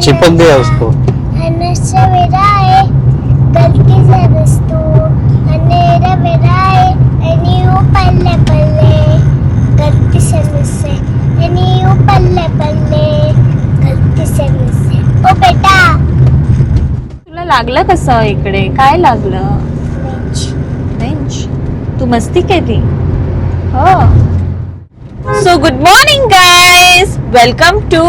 चिपक दिया उसको गलती से आणि यू पल्ले पल्ले. गलती से मुझसे आणि यू पल्ले पल्ले. गलती से मुझसे ओ बेटा. तुला लागलं कसं इकडे? काय लागलं? बेंच. तू मस्ती केली? हो. So good morning guys welcome to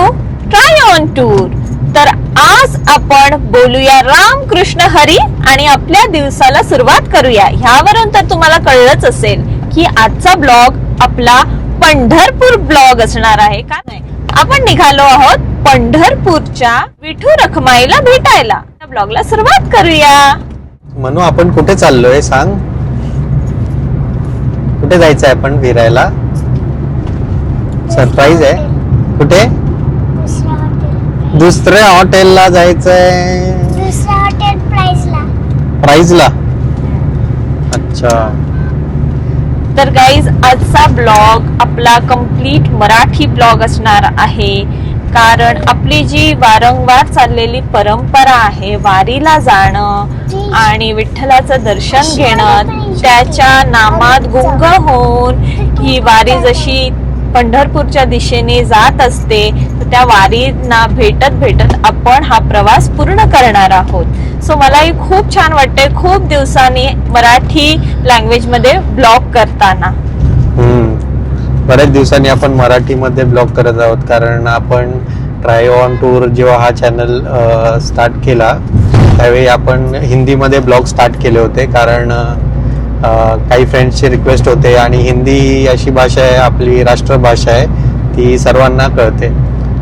trio on tour तर आज आपण बोलूया रामकृष्ण हरी आणि आपल्या दिवसाला सुरुवात करूया. ह्यावरून तर तुम्हाला कळलंच असेल की आजचा ब्लॉग आपला पंढरपूर ब्लॉग असणार आहे का नाही? आपण निघालो आहोत पंढरपूरच्या विठू रखमाईला भेटायला. त्या ब्लॉगला सुरुवात करूया. म्हणू आपण कुठे चाललोय सांग? कुठे जायचंय आपण फिरायला? सरप्राईज आहे. कुठे? दुसऱ्या हॉटेलला जायचंय. दुसरा हॉटेल प्राइसला प्राईजला? अच्छा. तर गाईज आजचा ब्लॉग आपला कंप्लीट मराठी ब्लॉग असणार आहे. कारण आपली जी वारंवार चाललेली परंपरा आहे वारीला जाणं आणि विठ्ठलाचं दर्शन घेणं त्याच्या नामात गुंग होऊन ही वारी जशी पंढरपूरच्या दिशेने जात असते तर त्या वारीना भेटत भेटत आपण हा प्रवास पूर्ण करणार आहोत. सो मलाही खूप छान वाटते खूप दिवसांनी मराठी लँग्वेजमध्ये ब्लॉग करताना. बऱ्याच दिवसांनी आपण मराठीमध्ये ब्लॉग करत आहोत कारण आपण ट्राय ऑन टूर जेव्हा हा चॅनल स्टार्ट केला त्यावेळी आपण हिंदीमध्ये ब्लॉग स्टार्ट केले होते कारण काही फ्रेंड्सची रिक्वेस्ट होते आणि हिंदी अशी भाषा आहे आपली राष्ट्रभाषा आहे ती सर्वांना कळते.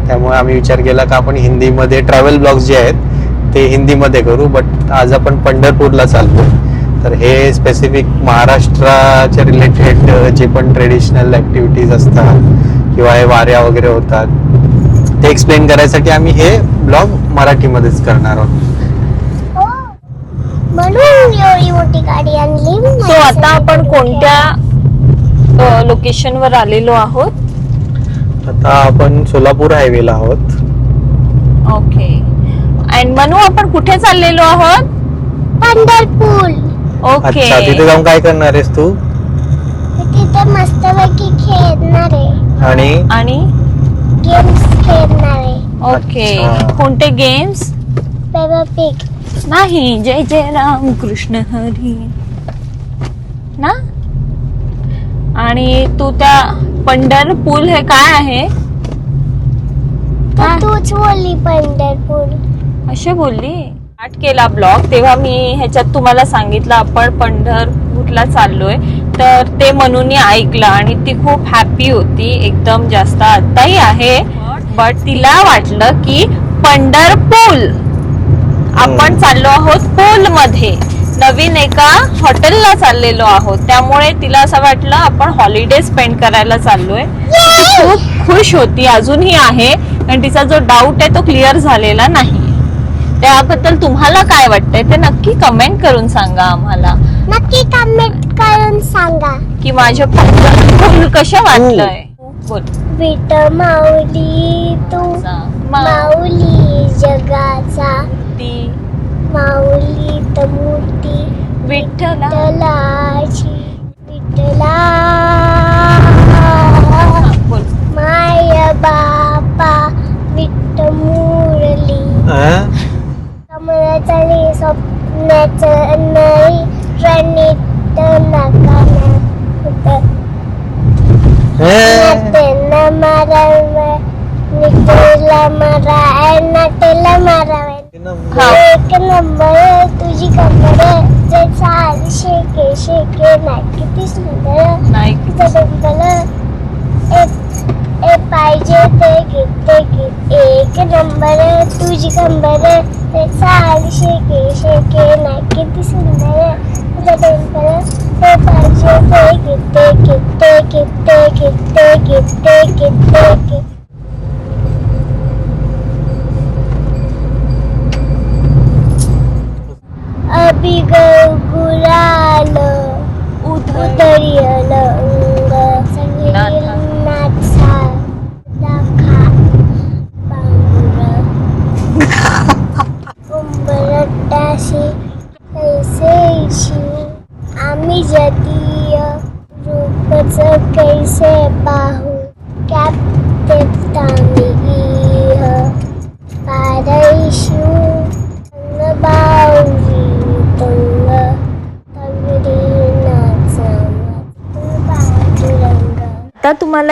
त्यामुळे आम्ही विचार केला का आपण हिंदीमध्ये ट्रॅव्हल ब्लॉग्स जे आहेत ते हिंदीमध्ये करू बट आज आपण पंढरपूरला चालतो तर हे स्पेसिफिक महाराष्ट्राच्या रिलेटेड जे पण ट्रेडिशनल ॲक्टिव्हिटीज असतात किंवा हे वाऱ्या वगैरे होतात ते एक्सप्लेन करायसाठी आम्ही हे ब्लॉग मराठीमध्येच करणार आहोत. म्हणून एवढी मोठी गाडी आणली. सो आता आपण कोणत्या लोकेशन वर आलेलो आहोत? आता आपण सोलापूर हायवेला आहोत. ओके. अँड मनू आपण कुठे चाललेलो आहोत? पंढरपूर. ओके. अच्छा तिथे जाऊन काय करणार आहेस तू? तिथे मस्तपैकी खेळणार आहे. आणि? आणि? गेम्स खेळणार आहे. ओके. कोणते गेम्स पेपर पिक नाही जय जय राम कृष्ण हरी. ना? आणि तू त्या पंढरपूर हे काय आहे? तूच बोलली पंढरपूर. असे बोलली? स्टार्ट केला ब्लॉग तेव्हा मी ह्याच्यात तुम्हाला सांगितलं आपण पंढरपूरला चाललोय. तर ते म्हणून ऐकलं आणि ती खूप हॅपी होती. एकदम जास्त आताही आहे. बट तिला वाटलं की पंढरपूर. आपण चाललो आहोत पूल मध्ये नवीन एका हॉटेलला चाललेलो आहोत. त्यामुळे तिला असं वाटलं आपण हॉलिडे स्पेंड करायला चाललोय. ती खूप खुश होती अजूनही आहे. आणि तिचा जो डाऊट आहे तो क्लिअर झालेला नाही. त्याबद्दल तुम्हाला काय वाटतंय? ते नक्की कमेंट करून सांगा आम्हाला. नक्की कमेंट करून सांगा. की माझे पंढरपूर कसं वाटलंय? बोल. विट माऊली तू माऊली जगाचा ती माऊली तर मूर्ती विठ्ठला विठ्ठलाची विठ्ठला बोल माय बापा विठ्ठ मुरली अं? कमळाचली स्वप्नाचं नाही प्रणित नका हे? त्यांना मारावे निकोला मारा नटेला मारावे हा. एक नंबर तुझी कमर जे चाल शेके शेके नाही किती सुंदर नाही तुझं डोंगल ए पाहिजे ते गीत ते गीत एक नंबर तुझी कंबर चाल शेके शेके नाही किती सुंदर तुझं डोंगल ते पाहिजे ते गीत ते गीत ते गीत ते गीत ते गीत ते गीत ते गीत अभी गुलाल आलं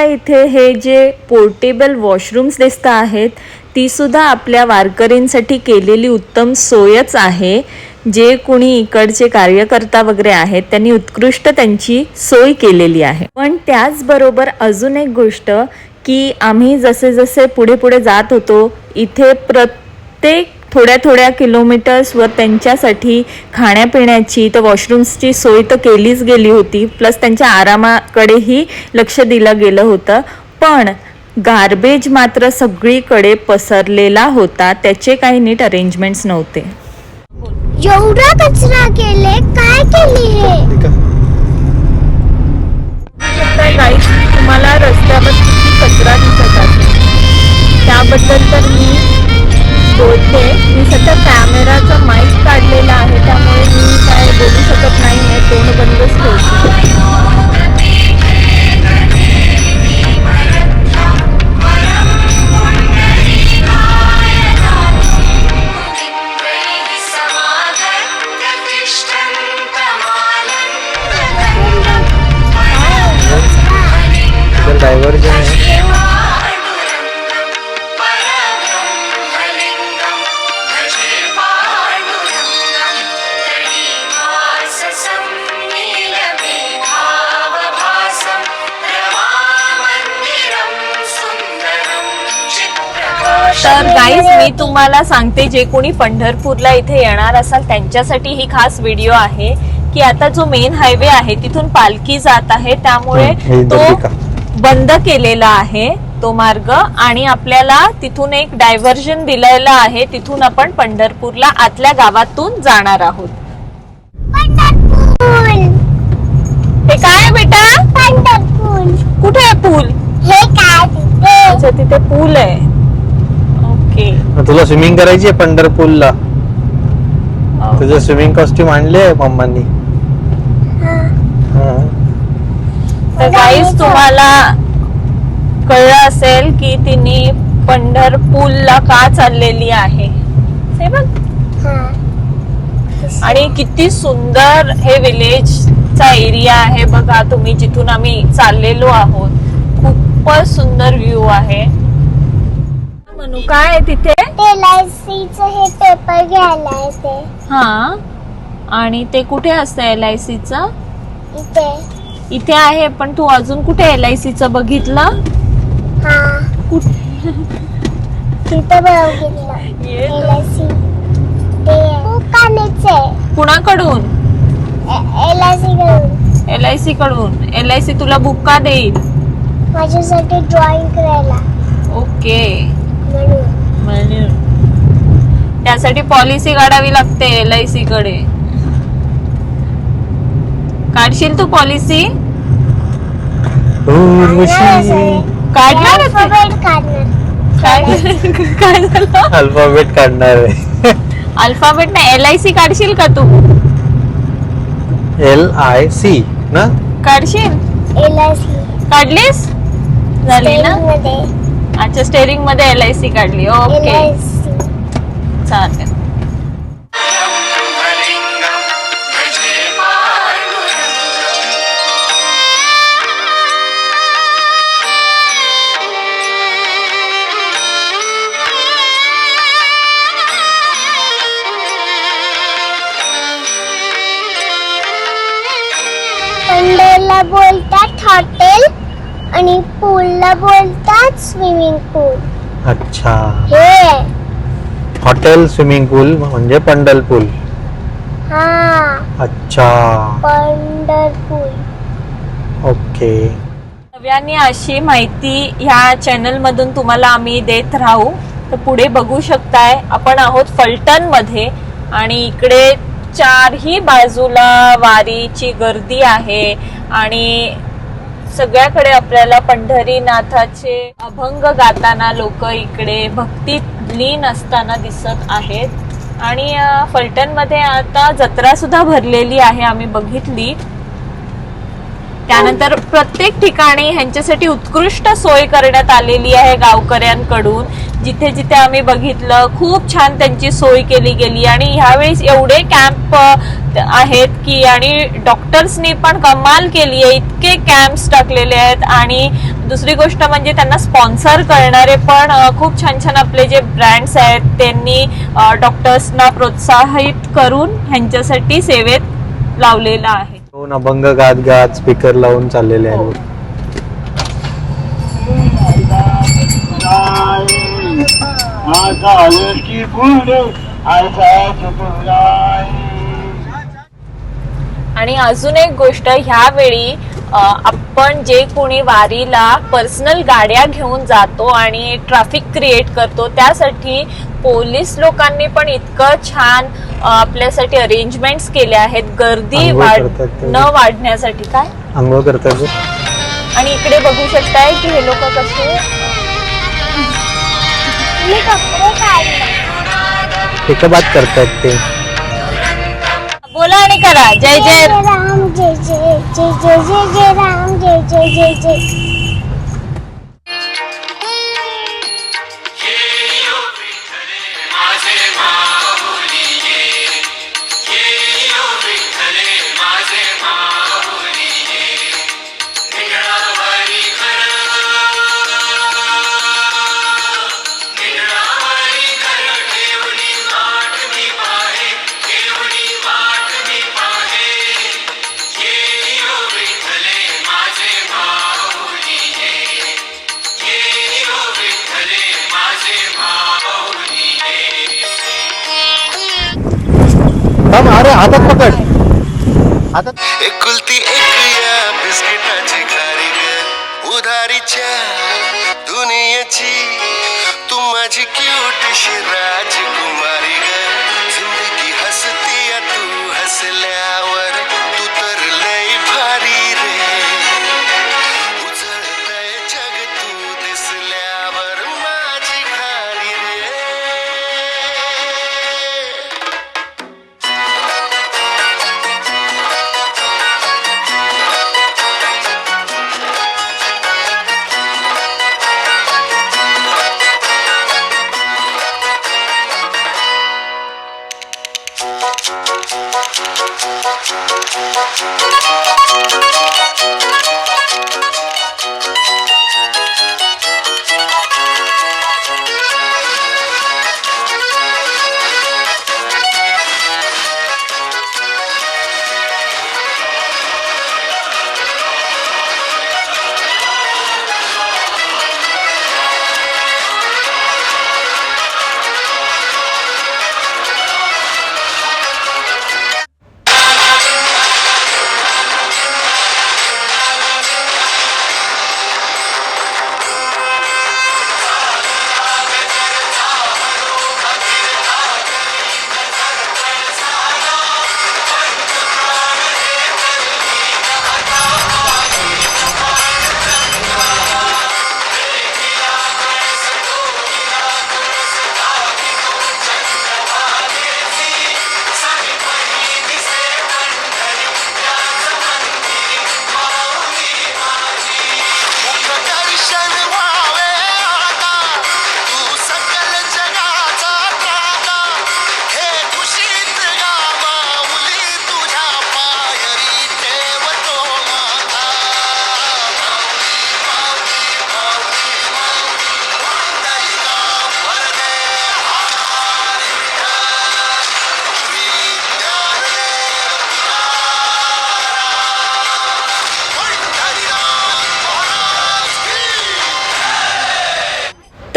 इथे हे जे पोर्टेबल वॉशरूम्स दिसत आहेत ती सुद्धा आपल्या वारकरींसाठी केलेली उत्तम सोयच आहे जे कोणी इकडचे कार्यकर्ता वगैरे आहेत त्यांनी उत्कृष्ट त्यांची सोय केलेली आहे. पण त्याचबरोबर अजून एक गोष्ट की आम्ही जसे जसे पुढे पुढे जात होतो इथे प्रत्येक थोड्या थोड्या किलोमीटर्सवर त्यांच्यासाठी खाण्यापिण्याची तर वॉशरूम्सची सोय तर केलीच गेली होती. प्लस त्यांच्या आरामाकडेही लक्ष दिलं गेलं होतं. पण गार्बेज मात्र सगळीकडे पसरलेला होता. त्याचे काही नीट अरेंजमेंट्स नव्हते. एवढा कचरा केले काय केले हे तुम्हाला रस्त्यावर किती कचरा दिसत असेल त्याबद्दल तर मी बोलते. मी सध्या कॅमेराचा तर गाईज मी तुम्हाला सांगते जे कोणी पंढरपूरला इथे येणार असाल त्यांच्यासाठी ही खास व्हिडिओ आहे की आता जो मेन हायवे आहे तिथून पालखी जात आहे. त्यामुळे तो. बंद केलेला आहे तो मार्ग. आणि आपल्याला तिथून एक डायव्हर्जन दिलेलं आहे तिथून आपण पंढरपूरला आतल्या गावातून जाणार आहोत. पंढरपूर. हे काय बेटा? पंढरपूर. कुठे आहे पूल? हे काय तिथे? अच्छा तिथे पूल आहे. ओके तुला स्विमिंग करायची आहे पंढरपूरला. तुझं स्विमिंग कॉस्ट्युम आणले आहे मम्मांनी. तर गाईज तुम्हाला कळलं असेल की तिने पंढरपूरला का चाललेली आहे? हे बघ. हा. आणि किती सुंदर हे विलेजचा एरिया आहे बघा तुम्ही जिथून आम्ही चाललेलो आहोत. खूपच सुंदर व्ह्यू आहे. म्हणू काय आहे तिथे? ते हे पेपर घ्यायला आहे ते. हा. आणि ते कुठे असतं एल आय सीचं? इथे. इथे आहे पण तू अजून कुठे एल आय सीचं बघितलं? हा. कुठे? तिथे बघितलं ये तर. LIC ते दुकानेच आहे कुणाकडून? कडून एल आय सी कडून एल आय सी तुला बुक का देईल. माझ्यासाठी ड्रॉइंग करायला. ओके. त्यासाठी पॉलिसी काढावी लागते एल आय सी कडे. काढशील तू पॉलिसी काढणार अल्फाबेट काढणार आहे अल्फाबेट ना एल आय सी काढशील का तू? एल आय सी ना? काढशील? LIC काढलीस? झाली ना? अच्छा स्टेरिंगमध्ये एल आय सी काढली. ओके चालेल. आणि पूलला बोलतात स्विमिंग पूल. अच्छा. हे. आहे. हॉटेल स्विमिंग पूल म्हणजे पंढरपूर. हा. अच्छा. पंढरपूर. ओके. नव्याने अशी माहिती ह्या चॅनल मधून तुम्हाला आम्ही देत राहू. तर पुढे बघू शकताय. आपण आहोत फलटणमध्ये आणि इकडे चारही बाजूला वारीची गर्दी आहे आणि सगळ्याकडे आपल्याला पंढरीनाथाचे अभंग गाताना लोक इकडे भक्तीत लीन असताना दिसत आहेत. आणि फलटणमध्ये आता जत्रा सुद्धा भरलेली आहे आम्ही बघितली. त्यानंतर प्रत्येक ठिकाणी ह्यांच्यासाठी उत्कृष्ट सोय करण्यात आलेली आहे गावकऱ्यांकडून. जिथे जिथे आम्ही बघितलं खूप छान त्यांची सोय केली गेली आणि ह्यावेळेस एवढे कॅम्प आहेत की आणि डॉक्टर्सनी पण कमाल केली आहे. इतके कॅम्प्स टाकलेले आहेत आणि दुसरी गोष्ट म्हणजे त्यांना स्पॉन्सर करणारे पण खूप छान छान आपले जे ब्रँड्स आहेत त्यांनी डॉक्टर्सना प्रोत्साहित करून ह्यांच्यासाठी सेवेत लावलेला आहे. दोन अभंग गात गात स्पीकर लावून चाललेले आहे आहेत. आणि अजून एक गोष्ट ह्यावेळी वेळी आपण जे कोणी वारीला पर्सनल गाड्या घेऊन जातो आणि ट्रॅफिक क्रिएट करतो त्यासाठी पोलीस लोकांनी पण इतकं छान आपल्यासाठी अरेंजमेंट्स केले आहेत. गर्दी वाढ. न वाढण्यासाठी काय? आंघोळ करतात. आणि इकडे बघू शकताय की हे लोक कसे एकबात करतात ते. बोला आणि करा. जय जय. राम जय जय जय जय जय जय राम जय जय जय जय. हातात पकड. हातात. एकुलती एक या बिस्किटाची खारी उधारीच्या दुनियेची तू माझी क्यूट शिराची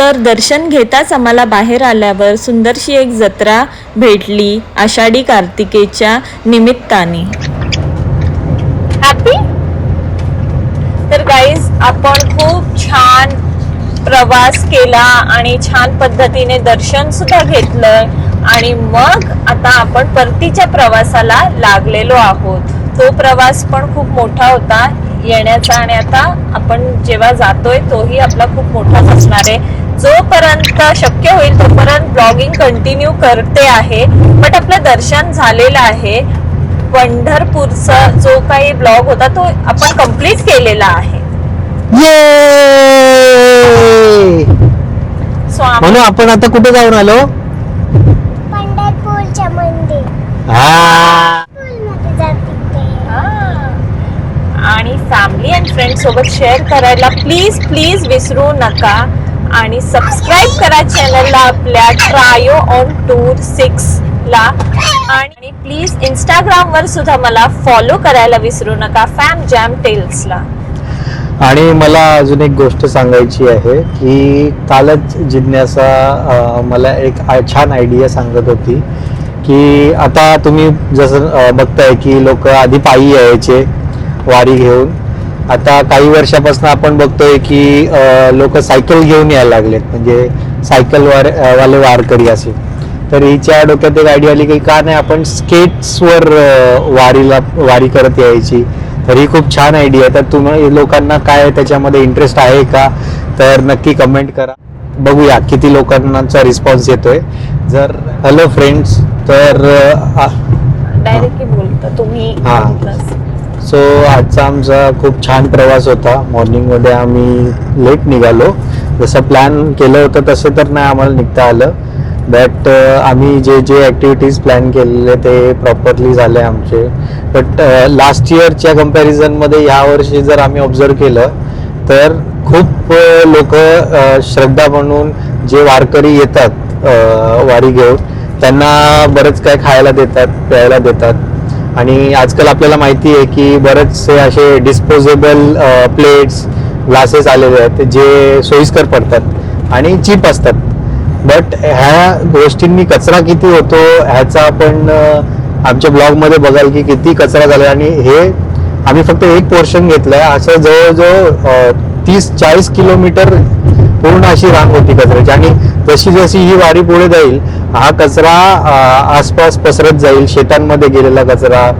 तर दर्शन घेताच आम्हाला बाहेर आल्यावर सुंदरशी एक जत्रा भेटली आषाढी कार्तिकेच्या निमित्ताने. तर गाईज आपण खूप छान प्रवास केला आणि छान पद्धतीने दर्शन सुद्धा घेतलं आणि मग आता आपण परतीच्या प्रवासाला लागलेलो आहोत. तो प्रवास पण खूप मोठा होता येण्याचा आणि आता आपण जेव्हा जातोय तोही आपला खूप मोठाच असणार आहे. जोपर्यंत शक्य होईल तोपर्यंत ब्लॉगिंग कंटिन्यू करते आहे. बट आपलं दर्शन झालेलं आहे. पंढरपूरचा जो काही ब्लॉग होता तो आपण कंप्लीट केलेला आहे. म्हणून आपण आता कुठे जाऊन आलो? पंढरपूरच्या मंदिर. हा. हा. आणि फॅमिली अँड फ्रेंड सोबत शेअर करायला प्लीज प्लीज विसरू नका. आणि सबस्क्राईब करा चॅनलला आपल्या ट्रायो ऑन टूर सिक्स ला. आणि प्लीज इंस्टाग्राम वर सुद्धा मला फॉलो करायला विसरू नका. फॅम जॅम टेल्सला आणि मला अजून एक गोष्ट सांगायची आहे की कालच जिज्ञासा मला एक छान आयडिया सांगत होती की आता तुम्ही जसं बघताय की लोक आधी पायी यायचे वारी घेऊन. आता काही वर्षापासून आपण बघतोय की लोक सायकल घेऊन यायला लागलेत. म्हणजे सायकल वार वाले वारकरी असे. तर हिच्या डोक्यात एक आयडिया आली की का नाही आपण स्केट्सवर वारीला वारी करत यायची. तर ही खूप छान आयडिया आहे. तर तुम्ही लोकांना काय त्याच्यामध्ये इंटरेस्ट आहे का? तर नक्की कमेंट करा. बघूया किती लोकांचा रिस्पॉन्स येतोय. जर हॅलो फ्रेंड्स तर डायरेक्टली बोलता. तुम्ही हा. सो आजचा आमचा खूप छान प्रवास होता. मॉर्निंगमध्ये आम्ही लेट निघालो. जसं प्लॅन केलं होतं तसं तर नाही आम्हाला निघता आलं. बट आम्ही जे जे ॲक्टिव्हिटीज प्लॅन केलेले ते प्रॉपरली झाले आमचे. बट लास्ट इयरच्या कम्पॅरिझनमध्ये यावर्षी जर आम्ही ऑब्झर्व केलं तर खूप लोक श्रद्धा म्हणून जे वारकरी येतात वारी घेऊन त्यांना बरंच काय खायला देतात प्यायला देतात. आणि आजकाल आपल्याला माहिती आहे की बरेचसे असे डिस्पोजेबल प्लेट्स ग्लासेस आलेले आहेत जे सोयीस्कर पडतात आणि चीप असतात. बट ह्या गोष्टींनी कचरा किती होतो ह्याचा आपण आमच्या ब्लॉगमध्ये बघाल की किती कचरा झाला. आणि हे आम्ही फक्त एक पोर्शन घेतलं आहे असं जवळजवळ तीस चाळीस किलोमीटर पूर्ण अशी रांग होती कचऱ्याची. आणि जशी जशी ही वारी पुढे जाईल हा कचरा आसपास पसरत जाईल. शेतांमध्ये गेलेला कचरा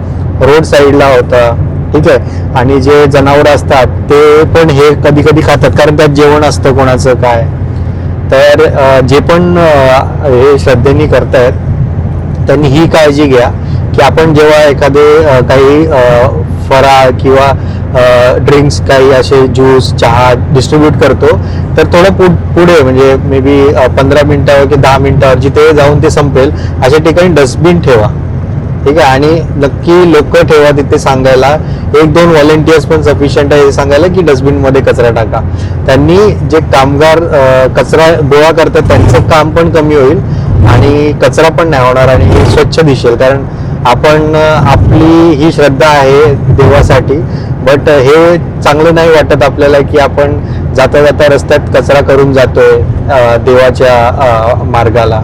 रोड साईडला होता. ठीक आहे? आणि जे जनावर असतात ते पण हे कधी कधी खातात. कारण त्यात जेवण असतं कोणाचं काय? तर जे पण हे श्रद्धेने करतायत त्यांनी ही काळजी घ्या की आपण जेव्हा एखादे काही फराळ किंवा ड्रिंक्स काही असे ज्यूस चहा डिस्ट्रीब्यूट करतो. तर थोडं पु पुढे म्हणजे मे बी पंधरा मिनिटावर की दहा मिनिटावर जिथे जाऊन ते संपेल अशा ठिकाणी डस्टबिन ठेवा. ठीक आहे? आणि नक्की लोक ठेवा तिथे सांगायला. एक दोन व्हॉलेंटियर्स पण सफिशियंट आहे हे सांगायला की डस्टबिनमध्ये कचरा टाका. त्यांनी जे कामगार कचरा गोळा करतात त्यांचं काम पण कमी होईल आणि कचरा पण नाही होणार आणि हे स्वच्छ दिसेल. कारण आपण आपली ही श्रद्धा आहे देवासाठी. बट हे चांगलं नाही वाटत आपल्याला की आपण जाता जाता रस्त्यात कचरा करून जातोय देवाच्या मार्गाला.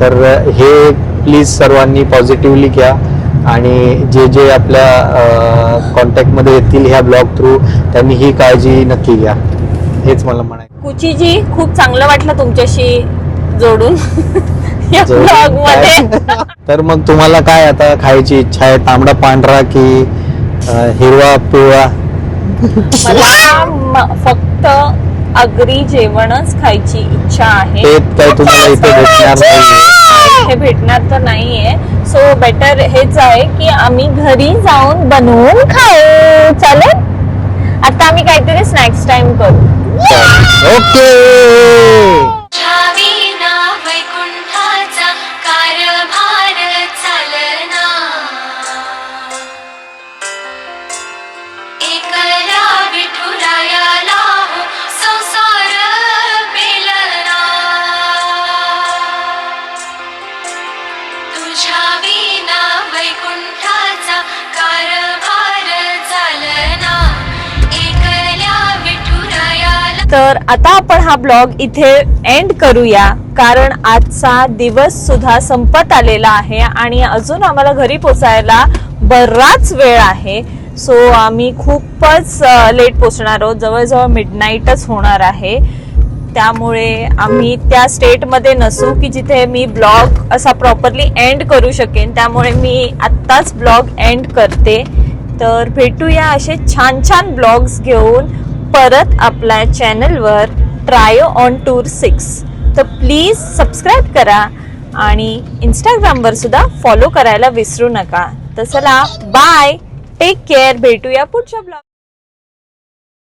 तर हे प्लीज सर्वांनी पॉझिटिव्हली घ्या. आणि जे जे आपल्या कॉन्टॅक्टमध्ये येतील ह्या ब्लॉग थ्रू त्यांनी ही काळजी नक्की घ्या. हेच मला म्हणायचं. कुचीजी खूप चांगलं वाटलं तुमच्याशी जोडून? तर मग तुम्हाला काय आता खायची इच्छा आहे? तांबडा पांढरा की हिरवा पिवळा. मला म- फक्त अगरी जेवणच खायची इच्छा आहे. ते काय तुम्हाला इथे भेटणार नाही हे भेटणार तर नाहीये. सो बेटर हेच आहे की आम्ही घरी जाऊन बनवून खाऊ. चालेल? आता आम्ही काहीतरी स्नॅक्स टाइम करू. ओके. तर आता आपण हा ब्लॉग इथे एंड करूया कारण आजचा दिवस सुद्धा संपत आलेला आहे आणि अजून आम्हाला घरी पोचायला बराच वेळ आहे. सो आम्ही खूपच लेट पोचणार आहोत. जवळजवळ मिडनाईटच होणार आहे. त्यामुळे आम्ही त्या स्टेटमध्ये नसू की जिथे मी ब्लॉग असा प्रॉपरली एंड करू शकेन. त्यामुळे मी आत्ताच ब्लॉग एंड करते. तर भेटूया असे छान छान ब्लॉग्स घेऊन. परत आपल्या चॅनलवर ट्रायो ऑन टूर सिक्स. तर प्लीज सबस्क्राईब करा आणि इंस्टाग्रामवर सुद्धा फॉलो करायला विसरू नका. तर चला बाय टेक केअर भेटूया पुढच्या ब्लॉग